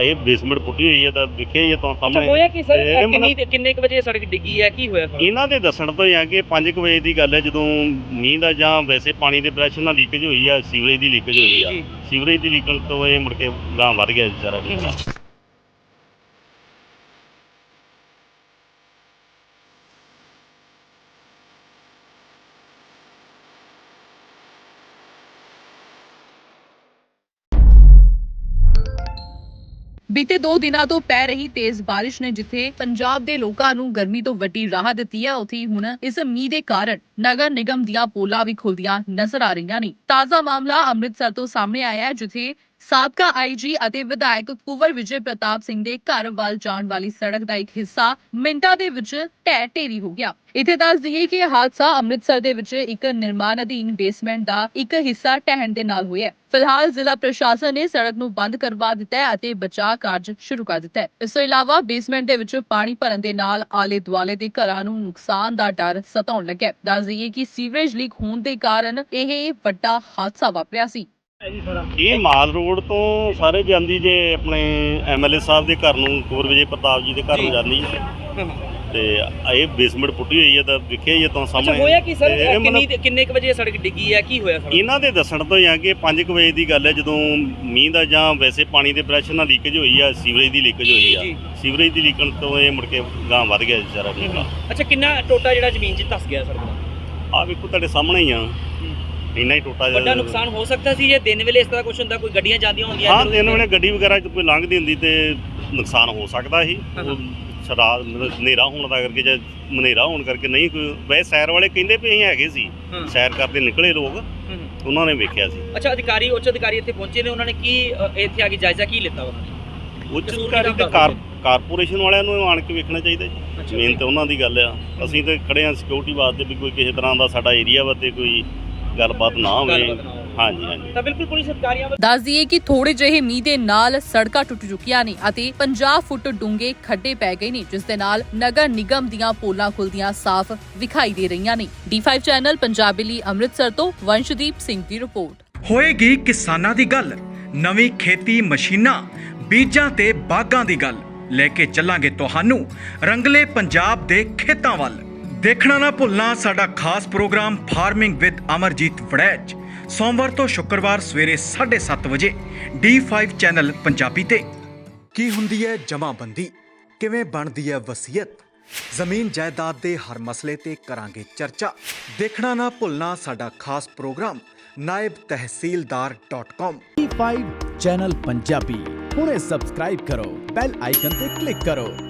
ਇਹ ਬੇਸਮੈਂਟ ਪੁੱਟੀ ਹੋਈ ਹੈ ਤਾਂ ਵਿਖੇ ਹੀ ਹੈ ਤਾਂ ਸਾਹਮਣੇ। ਹੋਇਆ ਕੀ ਸਰ? ਇਹ ਇਹ ਮਤਲਬ- ਕਿੰਨੀ ਕਿੰਨੇ ਕੁ ਵਜੇ ਸੜਕ ਡਿੱਗੀ ਹੈ? ਕੀ ਹੋਇਆ ਸਰ? ਇਹਨਾਂ ਦੇ ਦੱਸਣ ਤੋਂ ਹੀ ਆ ਕਿ 5 ਵਜੇ ਦੀ ਗੱਲ ਹੈ ਜਦੋਂ ਮੀਂਹ ਦਾ ਜਾਂ ਵੈਸੇ ਪਾਣੀ ਦੇ ਪ੍ਰੈਸ਼ਰ ਨਾਲ ਲੀਕੇਜ ਹੋਈ ਆ ਸੀਵਰੇਜ ਦੀ ਲੀਕੇਜ ਹੋਈ ਆ। ਜੀ। ਸੀਵਰੇਜ ਦੀ ਲੀਕਣ ਤੋਂ ਇਹ ਮੁੜ ਕੇ ਗਾਂ ਵੱਧ ਗਿਆ ਵਿਚਾਰਾ ਹਮ। ਬੀਤੇ 2 ਦਿਨਾਂ ਤੋਂ ਪੈ ਰਹੀ ਤੇਜ਼ ਬਾਰਿਸ਼ ਨੇ ਜਿੱਥੇ ਪੰਜਾਬ ਦੇ ਲੋਕਾਂ ਨੂੰ ਗਰਮੀ ਤੋਂ ਵੱਡੀ ਰਾਹਤ ਦਿੱਤੀ ਹੈ ਉੱਥੇ ਹੁਣ ਇਸ ਮੀਂਹ ਦੇ ਕਾਰਨ ਨਗਰ ਨਿਗਮ ਦੀਆਂ ਪੋਲਾਂ ਵੀ ਖੁੱਲਦੀਆਂ ਨਜ਼ਰ ਆ ਰਹੀਆਂ ਨੇ। ਤਾਜ਼ਾ ਮਾਮਲਾ ਅੰਮ੍ਰਿਤਸਰ ਤੋਂ ਸਾਹਮਣੇ ਆਇਆ ਹੈ, ਜਿੱਥੇ ਸਾਬਕਾ ਆਈਜੀ ਅਤੇ ਵਿਧਾਇਕ ਕੁਵਰ ਵਿਜੇ ਪ੍ਰਤਾਪ ਸਿੰਘ ਦੇ ਘਰ ਵੱਲ ਜਾਣ ਵਾਲੀ ਸੜਕ ਦਾ ਇੱਕ ਹਿੱਸਾ ਮਿੰਟਾਂ ਦੇ ਵਿੱਚ ਢਹਿ ਢੇਰੀ ਹੋ ਗਿਆ। ਇੱਥੇ ਦੱਸ ਦਈਏ ਕਿ ਇਹ ਹਾਦਸਾ ਅੰਮ੍ਰਿਤਸਰ ਦੇ ਵਿੱਚ ਇੱਕ ਨਿਰਮਾਣ ਅਧੀਨ ਬੇਸਮੈਂਟ ਦਾ ਇੱਕ ਹਿੱਸਾ ਢਹਿਣ ਦੇ ਨਾਲ ਹੋਇਆ ਹੈ। ਫਿਲਹਾਲ ਜ਼ਿਲ੍ਹਾ ਪ੍ਰਸ਼ਾਸਨ ਨੇ ਸੜਕ ਨੂੰ ਬੰਦ ਕਰਵਾ ਦਿੱਤਾ ਹੈ ਅਤੇ ਬਚਾਅ ਕਾਰਜ ਸ਼ੁਰੂ ਕਰ ਦਿੱਤਾ ਹੈ। ਇਸ ਤੋਂ ਇਲਾਵਾ ਬੇਸਮੈਂਟ ਦੇ ਵਿੱਚ ਪਾਣੀ ਭਰਨ ਦੇ ਨਾਲ ਆਲੇ ਦੁਆਲੇ ਦੇ ਘਰਾਂ ਨੂੰ ਨੁਕਸਾਨ ਦਾ ਡਰ ਸਤਾਉਣ ਲੱਗਾ ਦੱਸ ਦਈਏ ਕਿ ਸੀਵਰੇਜ ਲੀਕ ਹੋਣ ਦੇ ਕਾਰਨ ਇਹ ਵੱਡਾ ਹਾਦਸਾ ਵਾਪਰਿਆ ਸੀ। ਇਹ ਮਾਲ ਰੋਡ ਤੋਂ ਸਾਰੇ ਜਾਂਦੀ ਜੇ ਆਪਣੇ ਐਮਐਲਏ ਸਾਹਿਬ ਦੇ ਘਰ ਨੂੰ ਕੁਵਰ ਵਿਜੇ ਪ੍ਰਤਾਪ ਜੀ ਦੇ ਘਰ ਨੂੰ ਜੀ। ਜਾਂਦੀ ਹੈ। ਤੇ ਇਹ ਬੇਸਮੈਂਟ ਪੁੱਟੀ ਹੋਈ ਹੈ ਤਾਂ ਵਿਖੇ ਹੀ ਹੈ ਤਾਂ ਸਾਹਮਣੇ। ਹੋਇਆ ਕੀ ਸਰ? ਕਿੰਨੀ ਕਿੰਨੇ ਕੁ ਵਜੇ ਸੜਕ ਡਿੱਗੀ ਹੈ? ਕੀ ਹੋਇਆ ਸਰ? ਇਹਨਾਂ ਦੇ ਦੱਸਣ ਤੋਂ ਹੀ ਆ ਕਿ 5 ਵਜੇ ਦੀ ਗੱਲ ਹੈ ਜਦੋਂ ਮੀਂਹ ਦਾ ਜਾਂ ਵੈਸੇ ਪਾਣੀ ਦੇ ਪ੍ਰੈਸ਼ਰ ਨਾਲ ਲੀਕੇਜ ਹੋਈ ਆ ਸੀਵਰੇਜ ਦੀ ਲੀਕੇਜ ਹੋਈ ਆ। ਜੀ। ਸੀਵਰੇਜ ਦੀ ਲੀਕਣ ਤੋਂ ਇਹ ਮੁੜ ਕੇ ਗਾਂ ਵੱਧ ਗਿਆ ਵਿਚਾਰਾ ਅੱਛਾ ਕਿੰਨਾ ਟੋਟਾ ਜਿਹੜਾ ਜ਼ਮੀਨ 'ਚ ਧਸ ਗਿਆ ਸਰ? ਆ ਵੇਖੋ ਤੁਹਾਡੇ ਸਾਹਮਣੇ ਹੀ ਆ। ਇੰਨਾ ਹੀ ਟੋਟਾ ਵੱਡਾ ਨੁਕਸਾਨ ਹੋ ਸਕਦਾ ਸੀ ਜੇ ਦਿਨ ਵੇਲੇ ਇਸ ਤਰ੍ਹਾਂ ਕੁਝ ਹੁੰਦਾ ਕੋਈ ਗੱਡੀਆਂ ਜਾਂਦੀਆਂ ਹੁੰਦੀਆਂ ਹਾਂ ਦਿਨ। ਵੇਲੇ ਗੱਡੀ ਵਗੈਰਾ ਕੋਈ ਲੰਘਦੀ ਹੁੰਦੀ ਤੇ ਨੁਕਸਾਨ ਹੋ ਸਕਦਾ ਸੀ ਸ਼ਰਾਬ ਹਨੇਰਾ ਹੋਣ ਦਾ ਕਰਕੇ ਜਾਂ ਹਨੇਰਾ ਹੋਣ ਕਰਕੇ ਨਹੀਂ ਕੋਈ ਵੈਸੇ ਸੈਰ ਵਾਲੇ ਕਹਿੰਦੇ ਵੀ ਅਸੀਂ ਹੈਗੇ ਸੀ। ਸੈਰ ਕਰਦੇ ਨਿਕਲੇ ਲੋਕ। ਉਹਨਾਂ ਨੇ ਵੇਖਿਆ ਸੀ ਅੱਛਾ ਅਧਿਕਾਰੀ ਉੱਚ ਅਧਿਕਾਰੀ ਇੱਥੇ ਪਹੁੰਚੇ ਨੇ ਉਹਨਾਂ ਨੇ ਕੀ ਇੱਥੇ ਆ ਕੇ ਜਾਇਜ਼ਾ ਕੀ ਲਿੱਤਾ ਉਹਨਾਂ ਨੇ ਉੱਚ ਅਧਿਕਾਰੀ ਤੇ? ਕਾਰਪੋਰੇਸ਼ਨ ਵਾਲਿਆਂ ਨੂੰ ਆਣ ਕੇ ਵੇਖਣਾ ਚਾਹੀਦਾ ਜੀ ਮੇਨ ਤੇ ਉਹਨਾਂ ਦੀ ਗੱਲ ਆ ਅਸੀਂ ਤੇ ਖੜੇ ਆ ਸਿਕਿਉਰਿਟੀ ਵਾਸਤੇ ਵੀ ਕੋਈ ਕਿਸੇ ਤਰ੍ਹਾਂ ਦਾ ਸਾਡਾ ਏਰੀਆ ਵਾ ਤੇ ਕੋਈ ਗੱਲਬਾਤ ਨਾ ਹੋਵੇ। ਹਾਂਜੀ ਹਾਂਜੀ। ਤਾਂ ਬਿਲਕੁਲ ਪੁਲਿਸ ਅਧਿਕਾਰੀਆਂ ਵੱਲੋਂ ਦੱਸ ਦਈਏ ਕਿ ਥੋੜੇ ਜਿਹੇ ਮੀਂਹ ਦੇ ਨਾਲ ਸੜਕਾਂ ਟੁੱਟ ਚੁੱਕੀਆਂ ਨੇ ਅਤੇ 50 ਫੁੱਟ ਡੂੰਘੇ ਖੱਡੇ ਪੈ ਗਏ ਨੇ ਜਿਸ ਦੇ ਨਾਲ ਨਗਰ ਨਿਗਮ ਦੀਆਂ ਪੋਲਾਂ ਖੁੱਲਦੀਆਂ ਸਾਫ਼ ਵਿਖਾਈ ਦੇ ਰਹੀਆਂ ਨੇ। D5 ਚੈਨਲ ਪੰਜਾਬੀ ਲਈ ਅੰਮ੍ਰਿਤਸਰ ਤੋਂ ਵੰਸ਼ਦੀਪ ਸਿੰਘ ਦੀ ਰਿਪੋਰਟ। ਹੋਏਗੀ ਕਿਸਾਨਾਂ ਦੀ ਗੱਲ ਨਵੀਂ ਖੇਤੀ ਮਸ਼ੀਨਾਂ ਬੀਜਾਂ ਤੇ ਬਾਗਾਂ ਦੀ ਗੱਲ। ਲੈ ਕੇ ਚੱਲਾਂਗੇ ਤੁਹਾਨੂੰ ਰੰਗਲੇ ਪੰਜਾਬ ਦੇ ਖੇਤਾਂ ਵੱਲ। ਦੇਖਣਾ ਨਾ ਭੁੱਲਣਾ ਸਾਡਾ ਖਾਸ programme farming with Amarjeet Waraich. ਸੋਮਵਾਰ ਤੋਂ ਸ਼ੁੱਕਰਵਾਰ ਸਵੇਰੇ 7:30 ਵਜੇ D5 ਚੈਨਲ ਪੰਜਾਬੀ ਤੇ। ਕੀ ਹੁੰਦੀ ਹੈ ਜਮਾਬੰਦੀ? ਕਿਵੇਂ ਬਣਦੀ ਹੈ ਵਸੀਅਤ? ਜ਼ਮੀਨ ਜਾਇਦਾਦ ਦੇ ਹਰ ਮਸਲੇ ਤੇ ਕਰਾਂਗੇ ਚਰਚਾ। ਦੇਖਣਾ ਨਾ ਭੁੱਲਣਾ ਸਾਡਾ ਖਾਸ programme naibtehsildar.com E5 channel Punjabi ਹੁਣੇ ਸਬਸਕ੍ਰਾਈਬ ਕਰੋ ਬੈਲ ਆਈਕਨ ਤੇ ਕਲਿੱਕ ਕਰੋ।